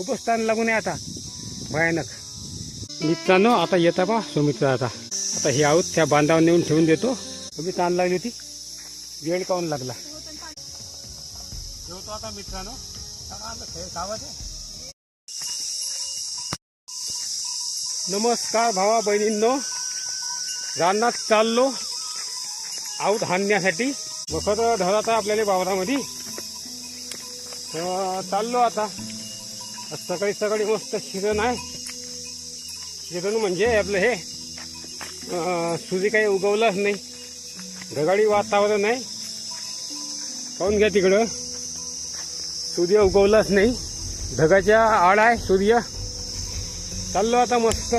खूपच ताण लागून आहे आता. भयानक. मित्रांनो आता येता बा सुमित्र आता. आता हे आहोत त्या बांधावर नेऊन ठेवून देतो. तुम्ही ताण लागली होती. वेळ काऊन लागला? ठेवतो आता मित्रांनो. नमस्कार भावा बहिणींनो. रानात चाललो. आऊत हाणण्यासाठी. वखत धरत आहे आपल्याला वावरामध्ये चाललो आता. सकाळी सकाळी मस्त शिरण आहे. शिरण म्हणजे आपलं हे अं, सूर्य काही उगवलंच नाही. ढगाळी वातावरण आहे. पाहून घ्या तिकडं. सूर्य उगवलाच नाही. ढगाच्या आड आहे सूर्य. चाललो आता मस्त.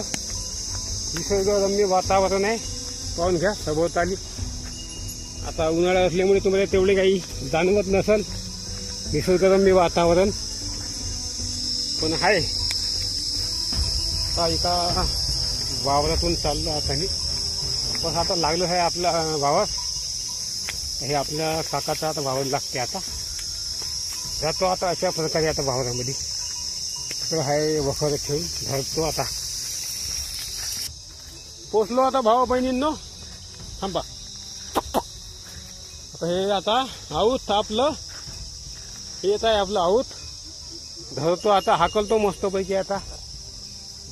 निसर्गरम्य वातावरण आहे. पाहून घ्या सभोवताली. आता उन्हाळा असल्यामुळे तुम्हाला तेवढे काही जाणवत नसल. निसर्गरम्य वातावरण. पण आहे आता एका वावरातून चाललो आता मी. पण आता लागलं आहे आपल्या अं, वावर. हे आपल्या काकाचा आता वावर लागते आता. जातो आता अशा प्रकारे आता वावरामध्ये. तिकडं आहे वखर ठेवून धरतो आता. पोचलो आता भावा बहिणींनो. थांबा. आता हे आता आऊत आपलं येत आहे आपलं आऊत धरतो आता हाकलतो मस्तपैकी आता.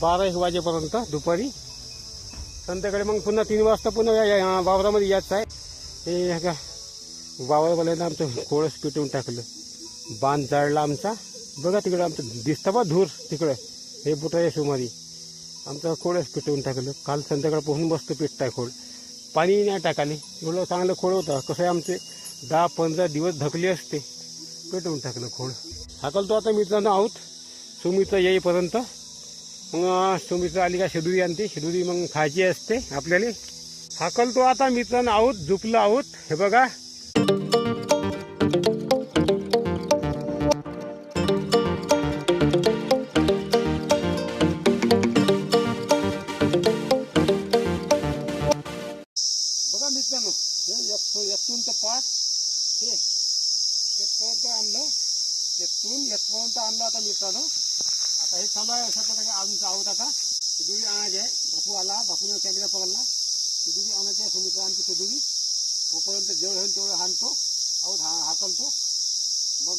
बारा एक वाजेपर्यंत दुपारी. संध्याकाळी मग पुन्हा तीन वाजता पुन्हा या- वावरामध्ये यायचं आहे. हे का वावरवाल्यानं आमचं कोळस पिटवून टाकलं. बांध जाळला आमचा. बघा तिकडं आमचं दिसतं बा धूर तिकडं. हे बुटाच्या सुमारी. आमचं कोळस पिटवून टाकलं. काल संध्याकाळ पोहून मस्त पिटताय खोळ पाणी नाही टाकाले. एवढं चांगलं खोळ होतं. कसं आहे आमचे दहा पंधरा दिवस धकले असते. पेटवून टाकलं खोळ. हाकलतो आता मित्रांनो आहोत सुमित्र येईपर्यंत. मग सुमित्र आली का शेदुरी आणते. शेदुरी मग खायची असते आपल्याला. हाकलतो आता मित्रांनो आहोत झुपलं आहोत हे बघा. बघा मित्रांनो. हे एक तर पाच. हे. येथपर्यंत आणलं. येथून यापर्यंत आणलं आता मित्रांनो. आता हे थांबा अशा प्रकारे आमचं आहोत आता. सुदुरी आणायचे आहे. बापू आला. बापूने कॅमेरा पकडला. सुदुरी आणायची आहे सुमित्र आमची सुदुरी तोपर्यंत जेवढं होईल तेवढं हाणतो. आहोत हा हाकलतो. मग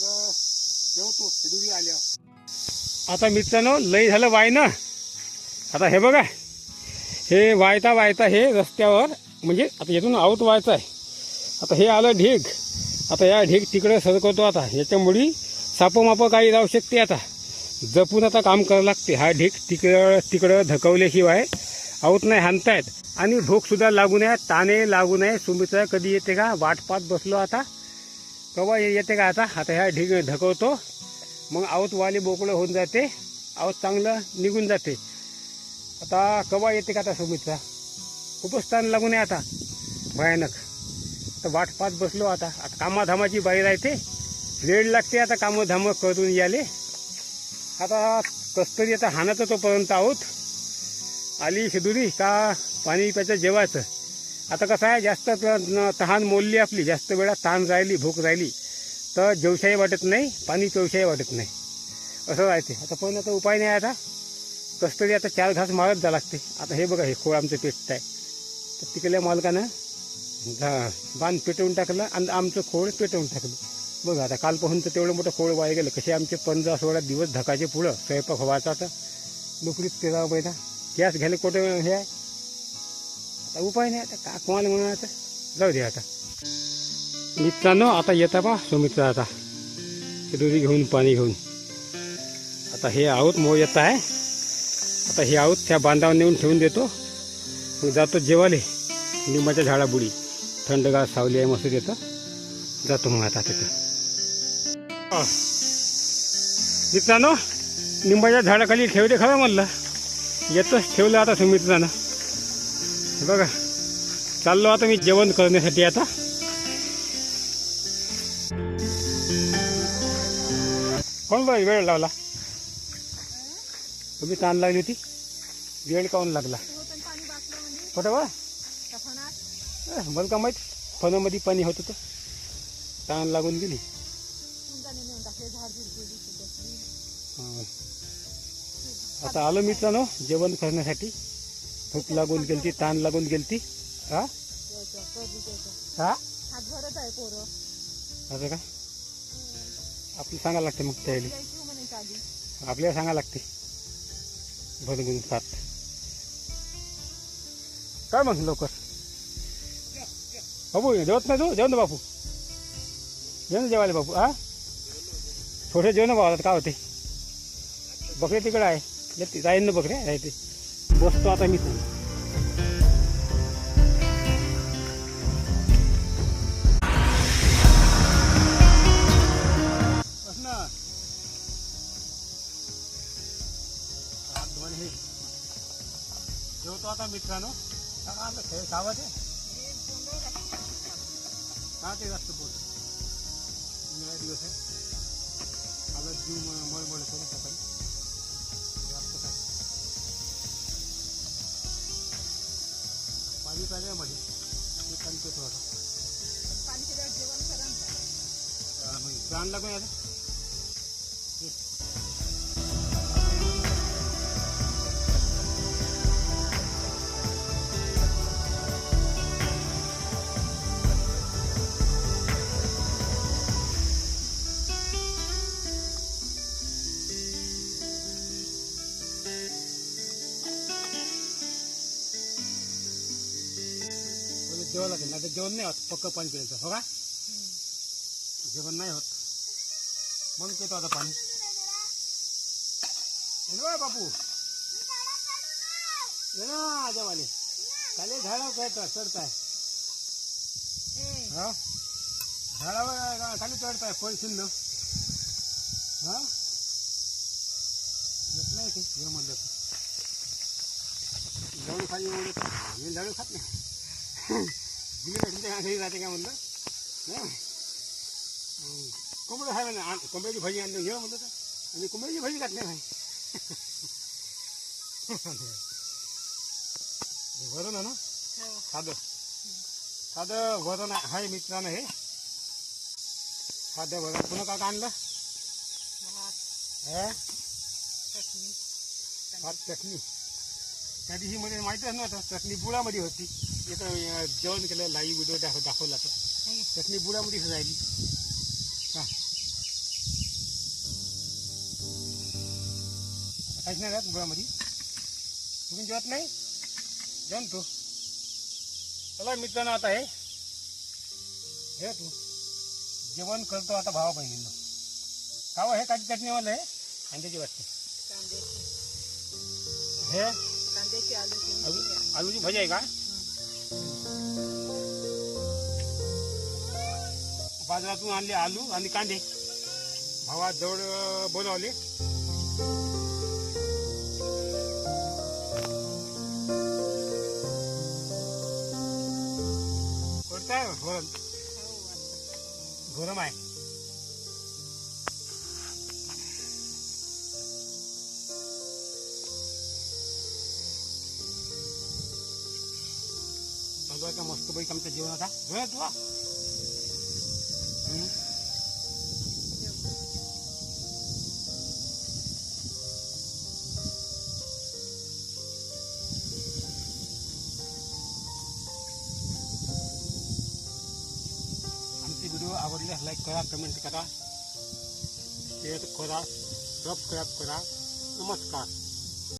जेवतो. सुदुरी आल्यावर आता मित्रांनो लई झालं वाय ना? आता हे बघा. हे वायता वायता हे रस्त्यावर म्हणजे आता येथून आऊत व्हायचं आहे. आता हे आलं ढीग. आता या ढीग तिकडे सरकवतो आता. याच्यामुळे सापमाप काही जाऊ शकते आता. जपून आता काम करावं लागते. हा ढीग तिकडं तिकडं धकवल्याशिवाय आऊत नाही हाणतायत. आणि भूकसुद्धा लागू नये ताने लागू नये. सुमित्रा कधी येते का? वाटपात बसलो आता. कवा येते का आता? आता ह्या ढीग धकवतो. मग आऊत वाली बोकळं होऊन जाते. आऊत चांगलं निघून जाते. आता कवा येते का आता सुमित्रा? खूपच ताण लागून आहे आता. भयानक. तर वाटपात बसलो आता. आता कामाधामाची बाई राहते. वेळ लागते आता कामं धामं करून याले. आता कस्तरी आता हानाचं तोपर्यंत आहोत. आली शिदुरी का पाणी प्यायचं जेवायचं. आता कसं आहे जास्त तहान मोलली आपली जास्त वेळा तहान राहिली भूक राहिली तर जेवशाही वाटत नाही पाणी पिवशाही वाटत नाही. असं राहते आता पण आता उपाय नाही आता. कस्तरी आता चार घास मारत जा लागते. आता हे बघा हे खोळ आमचं पेटत आहे. तर तिकडल्या मालकानं बांध पेटवून टाकलं आणि आमचं खोळ पेटवून टाकलं. बघ आता कालपासून तर तेवढं मोठं खोळ वाया गेलं. कसे आमचे पंधरा सोळा दिवस धकाचे पुढं स्वयंपाक व्हायचा तर. नोकरीत तेरा महिना गॅस घ्यायला कुठे हे आहे? आता उपाय नाही आता का कोणाला म्हणून आता? जाऊ दे आता. मित्रांनो आता येता पा सुमित्रा आता. दुधी घेऊन पाणी घेऊन. आता हे आहोत मो येत आहे. आता हे आहोत त्या बांधावर नेऊन ठेवून देतो. मग जातो जेवाले लिंबाच्या झाडाबुडी. थंडगार सावली आहे मस्त तिथं जातो मग आता तिथं. मित्रांनो निंबाच्या झाडाखाली ठेवते खरं म्हणलं. येतच ठेवलं आता सुमित्रानं हे बघा चाललो आता मी जेवण करण्यासाठी आता. कोण बाई वेळ लावला? तुम्ही ताण लागली होती? वेळ काऊन लागला? कुठं बा. मला का माहीत? फणामध्ये पाणी होतं तर. ताण लागून गेली. आता आलो मित्रांनो जेवण करण्यासाठी. भूक लागून गेलती ताण लागून गेलती. हा? हा? असं का? आपलं सांगायला लागते मग त्याला आपल्याला सांगायला लागते. भरगुन सात काय मग लवकर? बाबू जेवत नाही तू? जेवण बापू. जेवण जेवायला बापू हा? थोडे जेवण बाबा काय होते? बकरी तिकडं आहे. येते जाईन ना बघ रे ते बसतो आता मी बस ना. जेवतो आता मित्रांनो. सांगा आता खेळ खावा ते हा ते जास्त बोल. दिवस आहे. आला जीव म- मळमळ करून सकाळी पाणी प्यायला मध्ये ते पाणी आता पाणी जेवण करा. हा, प्राण लागून आता जेवावं लागेल नाही तर जेवण नाही होत पक्क पाणी प्यायचं हो का? जेवण नाही होत. म्हणून पितो आता पाणी. ये ना बापू. ये ना जेवाले खाली झाडावर काय चढताय. हा. झाडावर खाली चढताय फळ शिंद. हा? येत नाही ते हे म्हणलं तर. झाडू खाली येऊन येतं. मी झाडू खात नाही. घरी राहते काय म्हणलं कोंबडं खायला ना आण- कोंबड्याची भाजी आणलं घेऊ म्हणलं तर आणि कोंबड्याची भाजी घातली नाही हे वरण आहे ना साधं साधं वरण आहे मित्रानं हे. साधं वरण पुन्हा काय आणलं भात, हे चटणी, भात चटणी त्या दिवशी मध्ये माहिती आहे ना आता चटणी पुळामध्ये होती इथं जेवण केलं लाईव्ह व्हिडिओ दाखव दाखवला तर हे, चटणी बुडामध्येच राहिली. का काहीच नाही राहत बुडामध्ये तुम्ही जेवत नाही? जेवण तू. चला मित्रांनो आता हे. हे तू. जेवण करतो आता भावा बहिणींना. खावं हे काची चटणी वाला आहे. अंड्याची वाटते. कांद्याची. हे? कांद्याची. आलूची भाजी आहे का? बाजारातून आणले आलू आणि कांदे. भावा जवळ बोलावले. कोणताय घोरम हो. घोरम आहे. चालू आहे का मस्त पैकी आमचं जेवण आता जेवण तू आमचे व्हिडिओ आवडल्यास लाईक करा कमेंट करा शेअर करा सबस्क्राईब करा नमस्कार